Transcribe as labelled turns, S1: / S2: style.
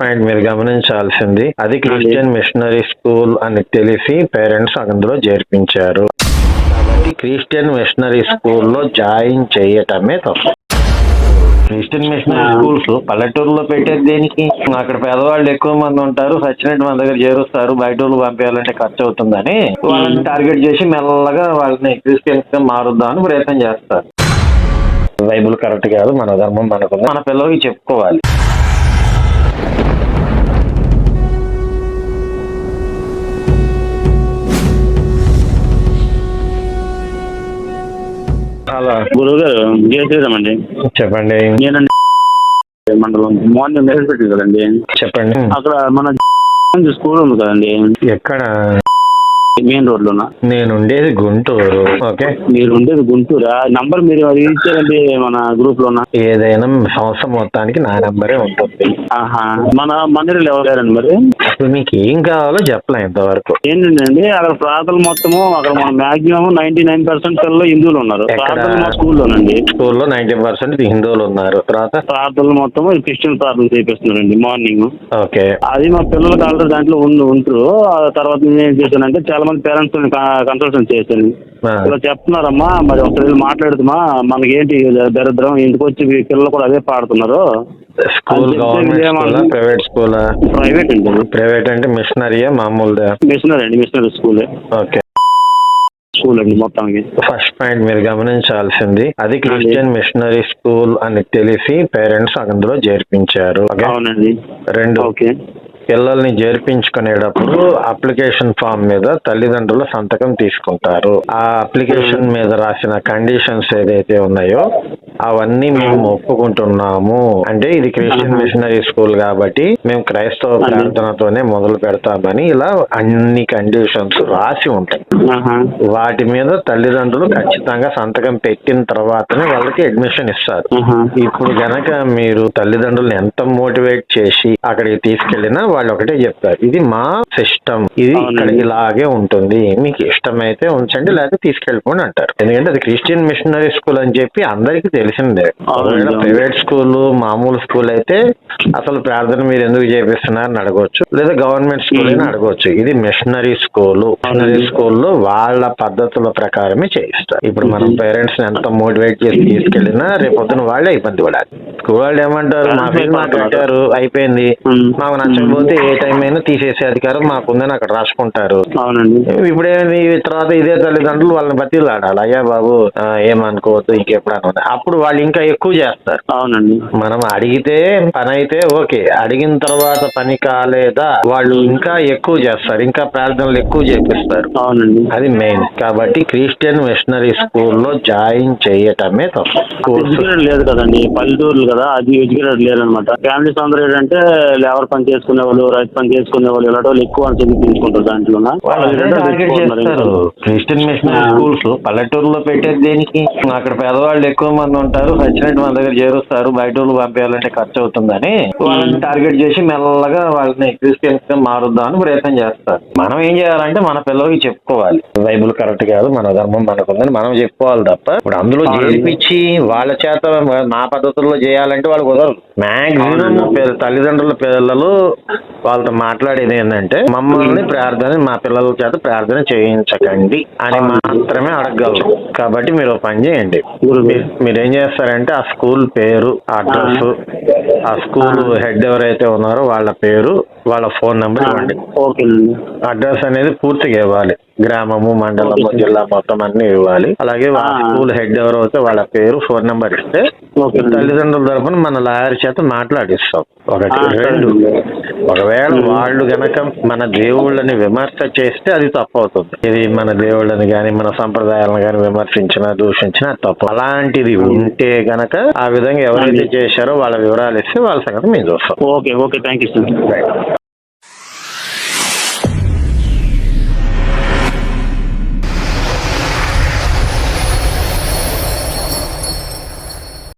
S1: Point మీరు గమనించాల్సింది అది క్రిస్టియన్ మిషనరీ స్కూల్ అని తెలిసి పేరెంట్స్ అందులో చేర్పించారు. కాబట్టి క్రిస్టియన్ మిషనరీ స్కూల్లో జాయిన్ చేయటమే తప్పు. క్రిస్టియన్ మిషనరీ స్కూల్స్ పల్లెటూరులో పెట్టేది దేనికి? అక్కడ పేదవాళ్ళు ఎక్కువ మంది ఉంటారు సచ్చినట్టు మన దగ్గర చేరుస్తారు బయట వాళ్ళు పంపించాలంటే ఖర్చు అవుతుందని వాళ్ళని టార్గెట్ చేసి మెల్లగా వాళ్ళని క్రిస్టియన్స్గా మారుద్దామని ప్రయత్నం చేస్తారు. బైబుల్ కరెక్ట్ కాదు మన ధర్మం మనకు మన పిల్లలకి చెప్పుకోవాలి.
S2: గురువు గారు అండి
S1: చెప్పండి.
S2: నేనండి మండలం. మార్నింగ్ మెసేజ్ పెట్టింది కదండి.
S1: చెప్పండి.
S2: అక్కడ మన స్కూల్ ఉంది కదండి.
S1: ఎక్కడ?
S2: మెయిన్ రోడ్ లోన
S1: నేను ఉండేది గుంటూరు. ఓకే.
S2: మీరు ఉండేది గుంటూరా? నంబర్ మీరు అది ఇచ్చారండి మన గ్రూప్ లోన
S1: ఏదైనా సంవత్సరం మొత్తానికి నా నెంబరే ఉంటుంది.
S2: ఆహా. మన మందిరంలో ఎవరు లేరండి మరి?
S1: అసలు మీకు ఏం కావాలో చెప్పలే ఇంతవరకు.
S2: ఏంటండి? అక్కడ ప్రార్థనలు మొత్తము అక్కడ మన మాక్సిమం నైన్టీ నైన్ పర్సెంట్ పిల్లలు హిందువులు ఉన్నారు.
S1: ఎక్కడ?
S2: ప్రార్థనలు మా స్కూల్లోనండి.
S1: స్కూల్లో నైన్టీ పర్సెంట్ హిందువులు ఉన్నారు. తర్వాత?
S2: ప్రార్థనలు మొత్తం క్రిస్టియన్ ప్రార్థన చేపిస్తున్నారండి మార్నింగ్.
S1: ఓకే.
S2: అది మా పిల్లలకి ఆల్రెడీ దాంట్లో ఉండి ఉంటారు. ఆ తర్వాత నేను ఏం చేశానంటే చాలా మంది పేరెంట్స్ కన్సల్టెన్స్ చేశాను ఇలా చెప్తున్నారమ్మా మరి ఒకసారి మాట్లాడుతుమా మనకి ఏంటి దరిద్రం ఇంటికి వచ్చి పిల్లలు కూడా అదే పాడుతున్నారు?
S1: స్కూల్ గవర్నమెంట్ ప్రైవేట్ స్కూలా
S2: ప్రైవేట్ అండి
S1: ప్రైవేట్ అంటే. మిషనరీయా మామూలుదా?
S2: మిషనరీ అండి మిషనరీ స్కూల్
S1: ఓకే.
S2: స్కూల్ అండి మొత్తానికి.
S1: ఫస్ట్ పాయింట్ మీరు గమనించాల్సింది అది క్రిస్టియన్ మిషనరీ స్కూల్ అని తెలిసి పేరెంట్స్ అందులో చేర్పించారు రెండు.
S2: ఓకే.
S1: పిల్లల్ని చేర్పించుకునేటప్పుడు అప్లికేషన్ ఫామ్ మీద తల్లిదండ్రుల సంతకం తీసుకుంటారు. ఆ అప్లికేషన్ మీద రాసిన కండిషన్స్ ఏదైతే ఉన్నాయో అవన్నీ మేము ఒప్పుకుంటున్నాము. అంటే ఇది క్రిస్టియన్ మిషనరీ స్కూల్ కాబట్టి మేము క్రైస్తవ ప్రార్థనతోనే మొదలు పెడతామని ఇలా అన్ని కండిషన్స్ రాసి ఉంటాయి. వాటి మీద తల్లిదండ్రులు ఖచ్చితంగా సంతకం పెట్టిన తర్వాతనే వాళ్ళకి అడ్మిషన్ ఇస్తారు. ఇప్పుడు గనక మీరు తల్లిదండ్రులను ఎంత మోటివేట్ చేసి అక్కడికి తీసుకెళ్ళినా వాళ్ళు ఒకటే చెప్తారు ఇది మా సిస్టమ్ ఇది ఇక్కడ. ఇలాగే ఉంటుంది. మీకు ఇష్టమైతే ఉంచండి లేకపోతే తీసుకెళ్ళిపోండి అంటారు. ఎందుకంటే అది క్రిస్టియన్ మిషనరీ స్కూల్ అని చెప్పి అందరికీ తెలిసిందే. ప్రైవేట్ స్కూల్ మామూలు స్కూల్ అయితే అసలు ప్రార్థన మీరు ఎందుకు చేపిస్తున్నారని అడగవచ్చు లేదా గవర్నమెంట్ స్కూల్ అయినా అడగవచ్చు ఇది మిషనరీ స్కూల్. మిషనరీ స్కూల్లో వాళ్ళ పద్ధతుల ప్రకారమే చేయిస్తారు. ఇప్పుడు మనం పేరెంట్స్ని ఎంత మోటివేట్ చేసి తీసుకెళ్ళినా రేపొద్దున వాళ్ళే ఇబ్బంది పడాలి. వాళ్ళు ఏమంటారు? మాకు కట్టారు అయిపోయింది. మాకు నచ్చకపోతే ఏ టైం అయినా తీసేసే అధికారం మాకుందని అక్కడ రాసుకుంటారు.
S2: అవునండి.
S1: ఇప్పుడేమి తర్వాత ఇదే తల్లిదండ్రులు వాళ్ళని బతిలాడాలి. అయ్యా బాబు ఏమనుకోవద్దు ఇంకెప్పుడు అనుకోవద్దు. అప్పుడు వాళ్ళు ఇంకా ఎక్కువ చేస్తారు.
S2: అవునండి.
S1: మనం అడిగితే పని అయితే ఓకే. అడిగిన తర్వాత పని కాలేదా? వాళ్ళు ఇంకా ఎక్కువ చేస్తారు. ఇంకా ప్రార్థనలు ఎక్కువ చేపిస్తారు.
S2: అవునండి.
S1: అది మెయిన్. కాబట్టి క్రిస్టియన్ మిషనరీ స్కూల్లో జాయిన్ చేయటమే తప్పు. కోర్సు
S2: లేదు కదండి. పల్లెటూర్లు కదా అది ఎడ్యుకేటెడ్ లేదనమాట ఫ్యామిలీస్ అందరూ ఏంటంటే లేబర్ పని చేసుకునే వాళ్ళు రైతు పని చేసుకునే వాళ్ళు ఇలాంటి వాళ్ళు ఎక్కువ అని దాంట్లో.
S1: అదే టార్గెట్ చేస్తారు. క్రిస్టియన్ మిషనరీ స్కూల్స్ పల్లెటూరులో పెట్టేది దేనికి? అక్కడ పేదవాళ్ళు ఎక్కువ మంది ఉంటారు సచ్చినట్టు మన దగ్గర చేరుస్తారు బయట పంపించాలంటే ఖర్చు అవుతుందని వాళ్ళని టార్గెట్ చేసి మెల్లగా వాళ్ళని క్రిస్టియన్స్గా మారుద్దామని ప్రయత్నం చేస్తారు. మనం ఏం చేయాలంటే మన పిల్లలకి చెప్పుకోవాలి. బైబుల్ కరెక్ట్ కాదు మన ధర్మం మనకుందని మనం చెప్పుకోవాలి తప్ప ఇప్పుడు అందులో చేర్పించి వాళ్ళ చేత నా పద్ధతుల్లో చేయాలంటే వాళ్ళు కుదరదు మాక్సిమం తల్లిదండ్రుల పిల్లలు వాళ్ళతో మాట్లాడేది ఏంటంటే మమ్మల్ని ప్రార్థన మా పిల్లల చేత ప్రార్థన చేయించకండి అని మాత్రమే అడగగలరు. కాబట్టి మీరు పని చేయండి. మీరేం చేస్తారంటే ఆ స్కూల్ పేరు అడ్రస్ ఆ. స్కూల్ హెడ్ ఎవరైతే ఉన్నారో వాళ్ళ పేరు వాళ్ళ ఫోన్ నెంబర్ ఇవ్వండి.
S2: ఓకేనండి
S1: అడ్రస్ అనేది పూర్తిగా ఇవ్వాలి. గ్రామము మండలము జిల్లా మొత్తం అన్ని ఇవ్వాలి. అలాగే వాళ్ళ. స్కూల్ హెడ్ ఎవరైతే వాళ్ళ పేరు ఫోన్ నెంబర్ ఇస్తే తల్లిదండ్రుల తరపున మన లాయర్ చేత మాట్లాడిస్తాం. ఒకటి. రెండు. ఒకవేళ వాళ్ళు గనక మన దేవుళ్ళని విమర్శ చేస్తే అది తప్పు అవుతుంది ఇది మన దేవుళ్ళని గాని మన సంప్రదాయాలను గాని విమర్శించినా దూషించినా తప్పు. అలాంటిది ఉంటే గనక ఆ విధంగా ఎవరైతే చేశారో వాళ్ళ వివరాలు ఇస్తే వాళ్ళ సంగతి మేము చూస్తాం.
S2: Okay okay. Thank you sir